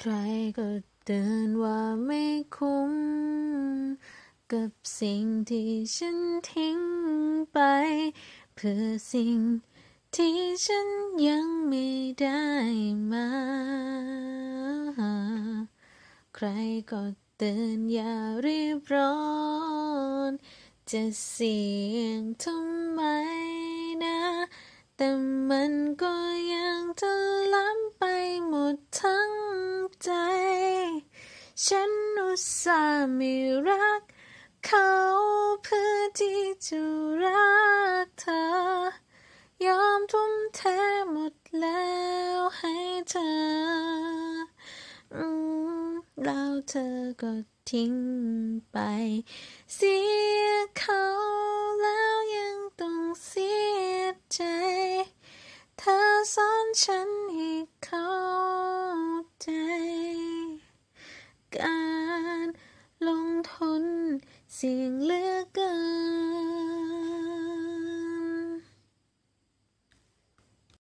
ใครก็เตือนว่าไม่คุ้ม กับสิ่งที่ฉันทิ้งไป เพื่อสิ่งที่ฉันยังไม่ได้มา ใครก็เตือนอย่ารีบร้อน จะเสี่ยงทำไมนะ แต่มันก็ยังจะล้ ฉันอุตส่าห์ไม่รัก เขาเพื่อที่จะรักเธอยอมทุ่มเทหมดแล้วให้เธอแล้วเธอก็ทิ้งไป เสียเขาแล้วยังต้องเสียใจ เธอสอนฉันให้เข้าใจ การลงทุนเสี่ยงเลือเกิน